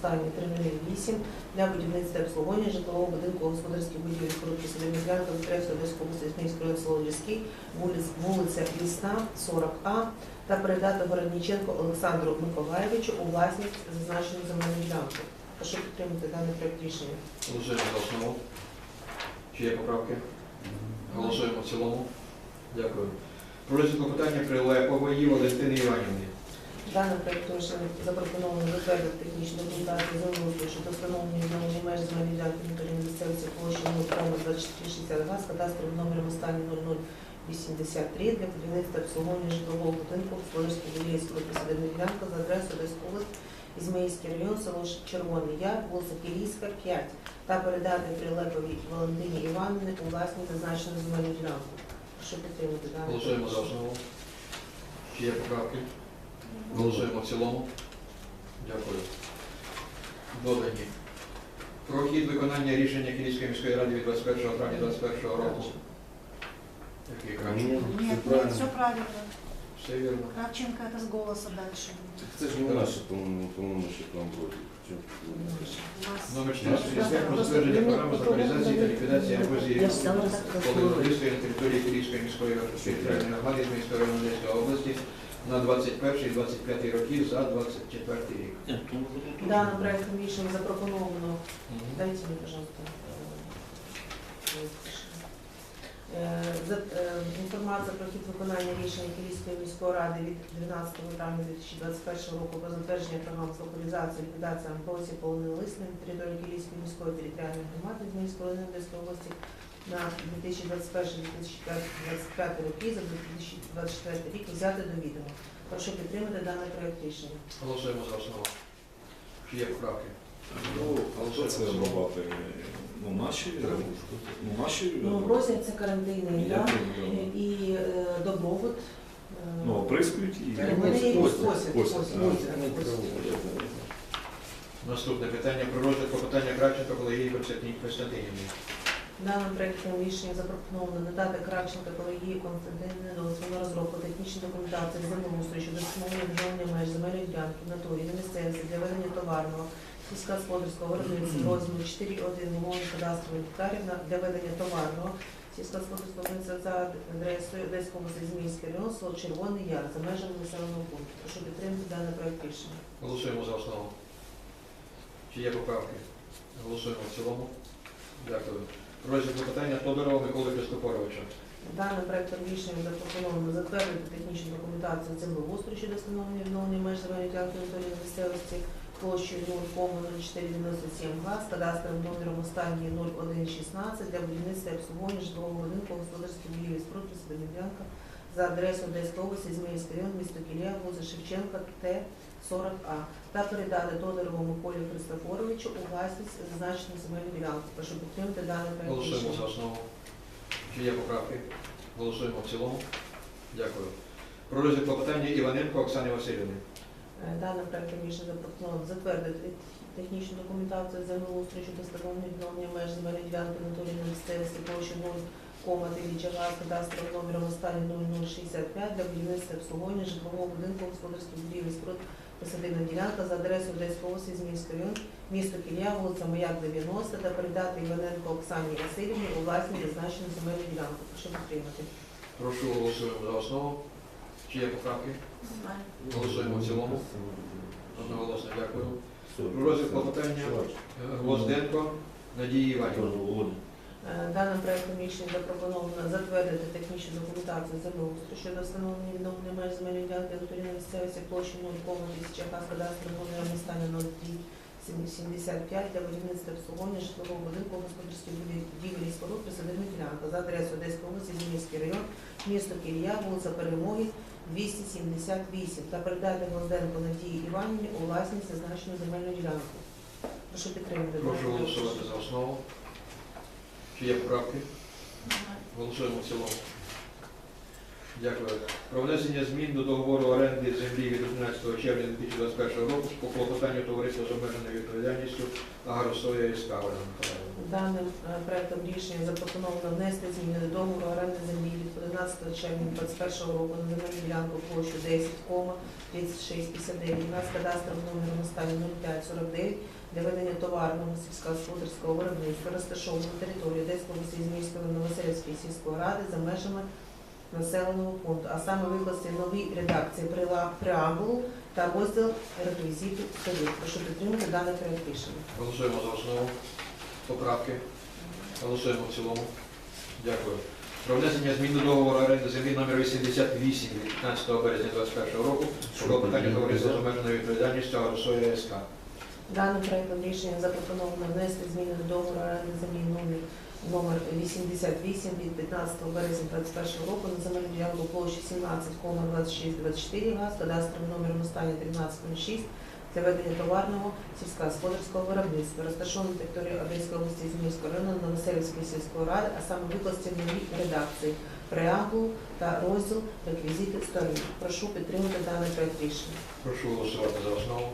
останнє 308 для будівництва обслуговування житлового будинку господарських будівель короткі садові ділянки в Тресу Одеської області Смільського району село Ліський, вулиця Лісна, 40А, та передати Городніченко Олександру Миколаєвичу у власність зазначену земельну ділянку. Прошу підтримати даний проект рішення. Голосуємо за основу. Чи є поправки? Голосуємо в цілому. Дякую. Про питання Прилепової Валентини Іванівни. Даним проектом рішення запропоновано затвердити технічну документацію землеустрою щодо встановлення відновлення меж земельної ділянки внутрішньої місцевості площі 0,2462 з кадастровим номером останній 0083 для будівництва обслуговування житлового будинку в будівлі присадибної ділянки за адресою області, Ізмаїльський район, село Червоний Яр, вулиця Кілійська, 5 та передати Прилеповій Валентині Іванівні у власність зазначену земельну ділянку. Прошу підтримати даний Голосуємо за основу. Чи є поправки? Голосуємо в цілому. Дякую. Додані. Про хід виконання рішення Київської міської ради від 21 травня 2021 року. Який краще? Нет, Все нет, правильно. все правильно. Все вірно. Кравченко это с голоса дальше. Так це ж не наше, по-моєму, по-моєму, що там? У нас- Номер 1465 про затвердження програми з локалізації та ліквідації абузії володимирської на території Київської міської територіальної громади з міської району Одеської області на 21 і 25 роки за 24 рік. Даним проектом рішення запропоновано Дайте мне, пожалуйста, э, э, за- э, інформація про хід виконання рішення Київської міської ради від 12 травня 2021 року про затвердження програм з локалізації ліквідації амброзії повної лисни на території Київської міської територіальної громади з міської району Одеської області на 2021-2025 роки за 2024 рік взяти до відома. Прошу підтримати даний проект рішення. Голосуємо за основу. Чи є поправки? Ну, що це робити? Ну, наші, ну, наші, Ну, Амброзія це карантинний я да? думаю, і е, добробут. е, ну, оприскують і... Та вони їх Костя, косять, косять, косять. Наступне питання про розвитку питання Кравченко Колегії Константинівни. Даним проектом рішення запропоновано надати Кравченка колегії Константини дозвіл на розробку технічної документації землеустрою щодо встановлення відновлення меж земельної ділянки в натурі на місцевості для ведення товарного сільськогосподарського виробництва в розмірі 4,1 мільйон кадастрових гектарів для ведення товарного сільськогосподарського виробництва за адресою Одеської області Зміївський район, село Червоний Яр за межами населеного пункту. Прошу підтримати даний проект рішення. Голосуємо за основу. Чи є поправки? Голосуємо в цілому. Дякую. Про розвитку питання Тодорова Миколи Костопоровича. Даним проектом рішення запропоновано затвердити технічну документацію землеустрою щодо встановлення відновлення меж земельної території місцевості площею 0,0497 га з кадастровим номером останній 0116 для будівництва і обслуговування житлового будинку господарської будівлі споруд ділянка за адресою Одеської області, Зміївський район, місто Кілія, вулиця Шевченка, Т-40А та передати Тодорову Миколі Христофоровичу у власність зазначену земельну ділянку. Прошу підтримати даний проект Голосуємо за основу. Чи є поправки? Голосуємо в цілому. Дякую. Про розвитку питання Іваненко Оксани Васильівни. Е, Даним проектом рішення запропоновано затвердити технічну документацію землеустрою щодо встановлення відновлення меж земельної ділянки на місцевості площі 0,9 га з кадастровим номером останній 0065 для будівництва обслуговування житлового будинку господарських будівель споруд присадибна ділянка за адресою Одеської області, Зміївський район, місто Кілія, вулиця Маяк, 90 та передати Іваненко Оксані Васильівні у власність зазначену земельну ділянку. Прошу підтримати. Прошу голосуємо за основу. Чи є поправки? Голосуємо в цілому. Одноголосно дякую. Про розвитку питання Гвозденко Надії Іванівни. Е, Даним проектом рішення запропоновано затвердити технічну документацію землеустрою щодо встановлення відновлення меж земельної ділянки на місцевості площі 0,1000 га з кадастровим номером стані 0375 для будівництва обслуговування житлового будинку господарських будівель і споруд присадибна ділянка за адресою Одеської області, Зміївський район, місто Кілія, вулиця Перемоги, 278 та передати Гвозденко Надії Іванівні у власність зазначену земельну ділянку. Прошу підтримати. Прошу голосувати за основу. Чи є поправки? Голосуємо в цілому. Дякую. Про внесення змін до договору оренди землі від 11 червня 2021 року по клопотанню товариства з обмеженою відповідальністю Агросоя і Скавина. Даним е, проектом рішення запропоновано внести зміни до договору оренди землі від 11 червня 2021 року на земельну ділянку площу 10,3659 на з кадастровим номером останній 0549 для ведення товарного сільськогосподарського виробництва розташованого на території Одеської області Зміївської Новоселівської сільської ради за межами населеного пункту, а саме викласти нові редакції преамбулу та розділ реквізиту столів. Прошу підтримати даний рішення. Голосуємо за основу. Поправки. Голосуємо в цілому. Дякую. Про внесення змін до договору оренди землі номер 88 від 15 березня 2021 року по клопотанню товариства з обмеженою відповідальністю Агросоя СК. Даним проектом рішення запропоновано внести зміни до договору оренди землі номер номер 88 від 15 березня 2021 року на земельну ділянку площі 17,2624 га з кадастровим номером останній 1306 для ведення товарного сільськогосподарського виробництва, розташованої на території Одеської області Зміївського району Новоселівської сільської ради, а саме викласти в новій редакції преамбул та розділ реквізити сторін. Прошу підтримати даний проект рішення. Прошу голосувати за основу.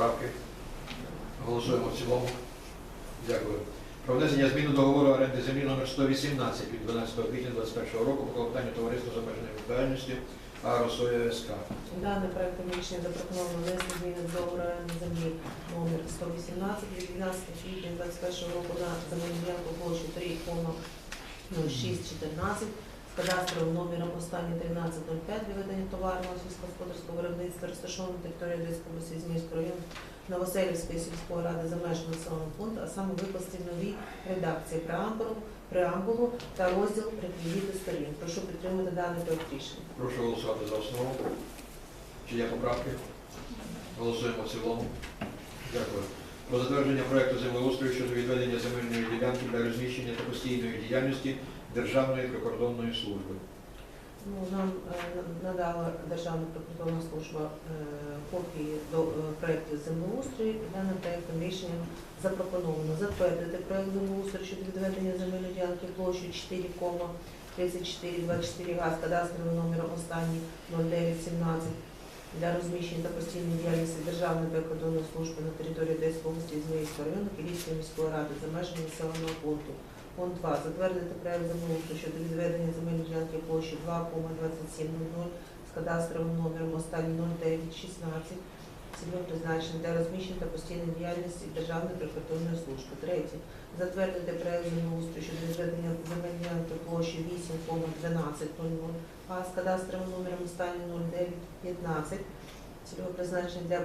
Поправки. Голосуємо в цілому. Дякую. Про внесення змін до договору оренди землі номер 118 від 12 квітня 2021 року по клопотанню товариства з обмеженою відповідальністю Агросоя СК. Даний проект рішення запропоновано внести зміни до договору оренди землі номер 118 від 12 квітня 2021 року на земельну ділянку площі 3,0614 з кадастровим номером останній 1305 для ведення товарного сільськогосподарського виробництва розташованого на території Одеської області району Новоселівської сільської ради за межами населеного пункту, а саме викласти в новій редакції преамбулу, преамбулу та розділ реквізити сторін. Прошу підтримати даний проект рішення. Прошу голосувати за основу. Чи є поправки? Голосуємо в цілому. Дякую. Про затвердження проекту землеустрою щодо відведення земельної ділянки для розміщення та постійної діяльності Державної прикордонної служби. Ну, нам е, надала Державна прикордонна служба е, копії до е, проекту землеустрою. І Даним проектом рішенням запропоновано затвердити проект землеустрою щодо відведення земельної ділянки площею 4,3424 га з кадастровим номером останній 0917 для розміщення та постійної діяльності Державної прикордонної служби на території Одеської області Зміївського району Київської міської ради за межами населеного пункту. Пункт 2. Затвердити проект землеустрою щодо відведення земельної ділянки площі 2,2700 з кадастровим номером останній 0916 цільовим призначенням для розміщення та постійної діяльності Державної прикордонної служби. Третє. Затвердити проект землеустрою щодо відведення земельної ділянки площі 8,1200 а з кадастровим номером останній 0915 цільове призначення для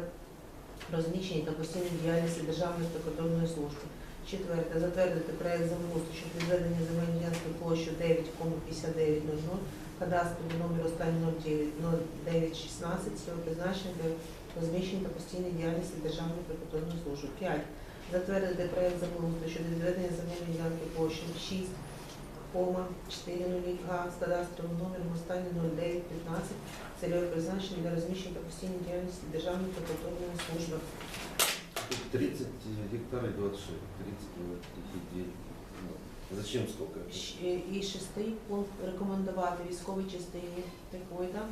розміщення та постійної діяльності Державної прикордонної служби. Четверте. Затвердити проект землеустрою щодо відведення земельної ділянки площу 9,5900, кадастровий номер останній 0916, цього призначення для розміщення та постійної діяльності Державної прикордонної служби. 5. Затвердити проект землеустрою щодо відведення земельної ділянки площі 6,40 га з кадастровим номером останній 0915, цільове призначення для розміщення та постійної діяльності Державної прикордонної служби. 30 гектаров 26. 30 на 39. Ну, Зачем столько? Щ- І шестий пункт рекомендувати військовій частині такої да,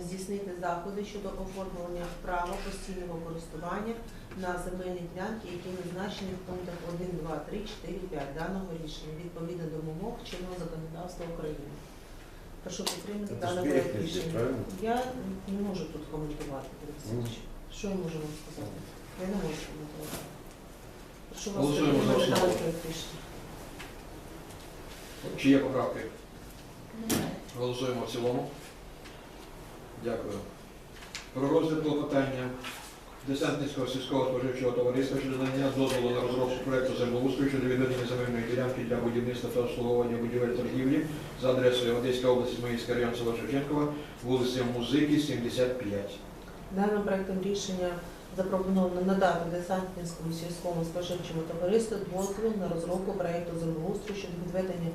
здійснити заходи щодо оформлення права постійного користування на земельні ділянки, які назначені в пунктах 1, 2, 3, 4, 5 даного рішення відповідно до вимог чинного законодавства України. Прошу підтримати Це дане проект рішення. правильно? Я не можу тут коментувати. Олексій Олексійович. Що я можу вам сказати? Я не можу коментувати. Прошу вас Голосуємо за підтримати основу. рішення. Чи є поправки? Голосуємо в цілому. Дякую. Про розгляд клопотання Десантницького сільського споживчого товариства щодо надання дозволу на розробку проекту землеустрою щодо відведення земельної ділянки для будівництва та обслуговування будівель торгівлі за адресою Одеська область, Зміївський район, село Шевченкова, вулиця Музики, 75. Даним проектом рішення запропоновано надати десантницькому сільському споживчому товариству дозвіл на розробку проекту землеустрою щодо відведення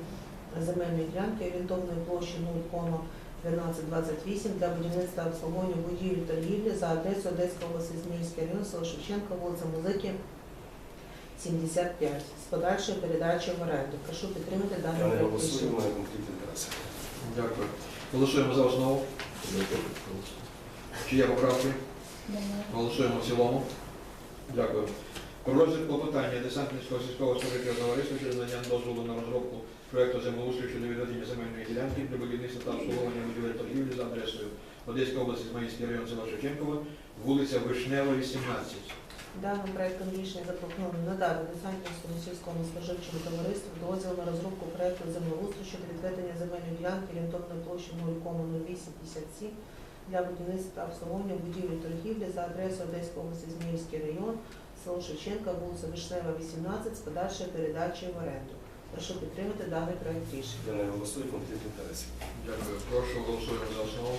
земельної ділянки орієнтовної площі 0,1228 для будівництва та обслуговування будівлі торгівлі за адресою Одеської області, Зміївський район, село Шевченка, вулиця Музики, 75, з подальшою передачею в оренду. Прошу підтримати даний Я проект рішення. Дякую. Голосуємо за основу. Чи є поправки? Голосуємо в цілому. Дякую. Про розгляд клопотання Десантницького сільського строительного товариства щодо надання дозволу на розробку проекту землеустрою щодо відведення земельної ділянки для будівництва та обслуговування будівель торгівлі за адресою Одеська область, Ізмаїльський район, села Шевченкова, вулиця Вишнева, 18. Даним проектом рішення запропоновано надати Десантівському сільському споживчому товариству дозвіл на розробку проекту землеустрою щодо відведення земельної ділянки орієнтовною площею 0,0857 для будівництва та обслуговування будівлі торгівлі за адресою область, Зміївський район, село Шевченка, вулиця Вишнева, 18 з подальшою передачею в оренду. Прошу підтримати даний проект рішення. Я не голосую конфлікт інтересів. Дякую. Прошу голосуємо за основу.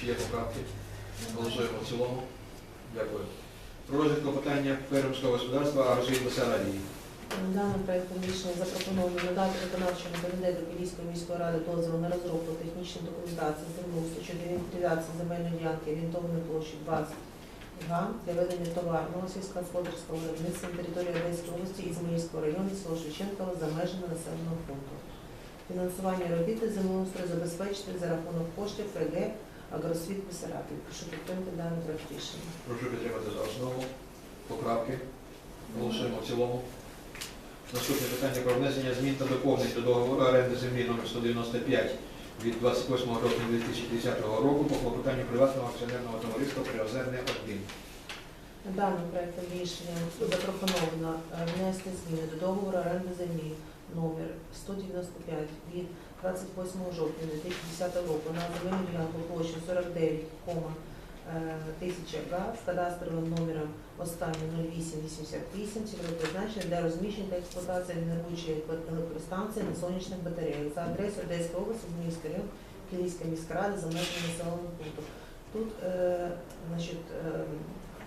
Чи є поправки? Голосуємо в цілому. Дякую. Про розгляд клопотання фермерського господарства Аржій Басарадії. Даним проектом рішення запропоновано надати виконавчому комітету Київської міської ради дозвіл на розробку технічної документації землеустрою щодо інвентаризації земельної ділянки орієнтовної площі 20 га для ведення товарного сільськогосподарського виробництва на території Одеської області і Зміївського району село Шевченково за межами населеного пункту. Фінансування робіт із землеустрою забезпечити за рахунок коштів ФГ Агросвіт Бесарабів. Прошу підтримати даний проект рішення. Прошу підтримати за основу. Поправки. Голосуємо в цілому. Наступне питання про внесення змін та доповнень до договору оренди землі номер 195 від 28 жовтня 2010 року по клопотанню приватного акціонерного товариства Приозерне 1. Даним проектом рішення запропоновано е, внести зміни до договору оренди землі номер 195 від 28 жовтня 2010 року на земельну ділянку площі 49, тисяча га з кадастровим номером останній 0888 цільове призначення для розміщення та експлуатації генеруючої електростанції на сонячних батареях за адресою Одеської області, Зміївський район, Київська міська рада за межами населеного пункту. Тут е, значить, е,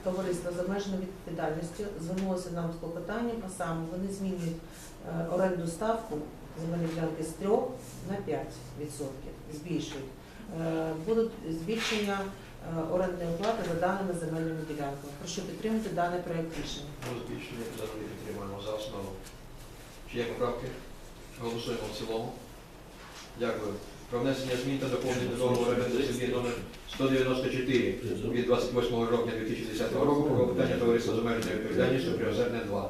товариство з обмеженою відповідальністю звернулося нам з клопотанням, а саме вони змінюють е, оренду ставку земельної ділянки з 3 на 5 збільшують. Е, Будуть збільшення е, орендної плати за даними земельними ділянками. Прошу підтримати даний проект рішення. Про збільшення завжди підтримуємо за основу. Чи є поправки? Голосуємо в цілому. Дякую. Про внесення змін та доповнень до договору оренди землі номер 194 від 28 жовтня 2010 року про клопотання товариства з обмеженою відповідальністю Приозерне 2.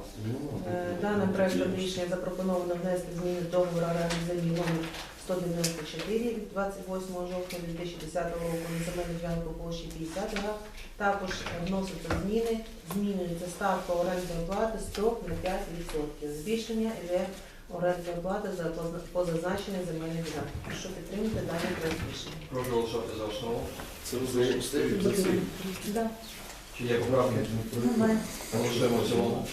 Е, Даним проектом рішення запропоновано внести зміни до договору оренди землі номер 194 від 28 жовтня 2010 року на земельну ділянку площі 50 га. Також вносяться зміни, змінюється ставка орендної плати з 3 на 5%. Збільшення іде орендної плати за позазначення земельної ділянки. Прошу підтримати даний проект рішення. Прошу голосувати за основу. Це. Да. Чи є поправки? Голосуємо в цілому.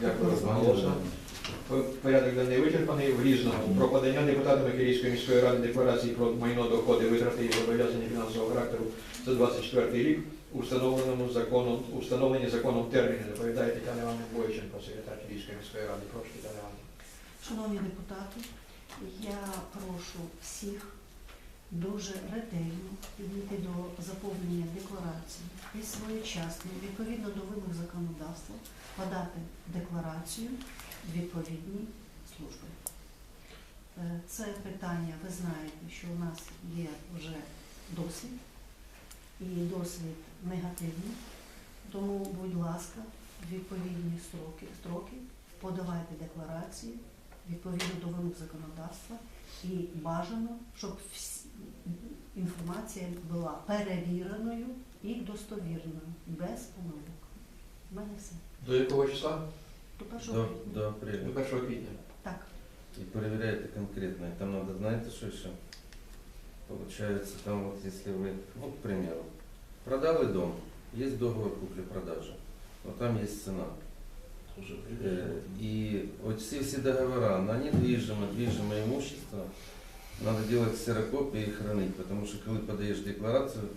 Дякую. Голосуємо. Порядок денний вичерпаний в різному. Про подання депутатами Київської міської ради декларації про майно доходи, витрати і зобов'язання фінансового характеру за 24 рік у законом, у законом терміни. Доповідає Тетяна Івановна Бойченко, секретар Київської міської ради. Прошу Тетяна Івановна. Шановні депутати, я прошу всіх дуже ретельно підійти до заповнення декларації і своєчасно, відповідно до вимог законодавства, подати декларацію в відповідній службі. Е, Це питання, ви знаєте, що у нас є вже досвід, і досвід негативний. Тому, будь ласка, відповідні строки, строки подавайте декларації відповідно до вимог законодавства і бажано, щоб інформація була перевіреною і достовірною, без помилок. У мене все. До якого числа? До першого До, квітня. до апреля. До 1 квітня. Так. И проверяйте конкретно. И там надо, знаете, что еще? Получается, там вот если вы, ну, к примеру, продали дом, есть договор купли-продажи, но там есть цена. Уже Э, И вот все, все договора на недвижимое, движимое имущество надо делать ксерокопии и хранить, потому что когда подаешь декларацию,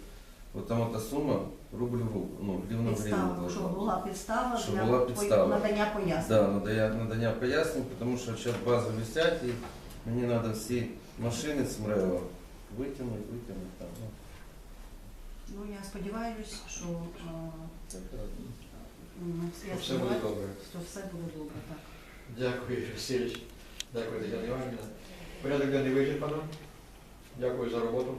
вот там эта сумма рубль в рубль, ну, гривна в гривну Підстава, должна щоб була підстава Щоб для була по- підстава. надання пояснень. Да, надання, надання пояснень, тому що зараз бази висять і мені треба всі машини з МРЕО витягнути, витягнути там. Ну, Ну я сподіваюся, що е, м, я Все буде сподіваюся, добре. що все буде добре. Так. Дякую, Ігор Васильович. Дякую, Тетяна Іванівна. Порядок денний вичерпано. Дякую за роботу.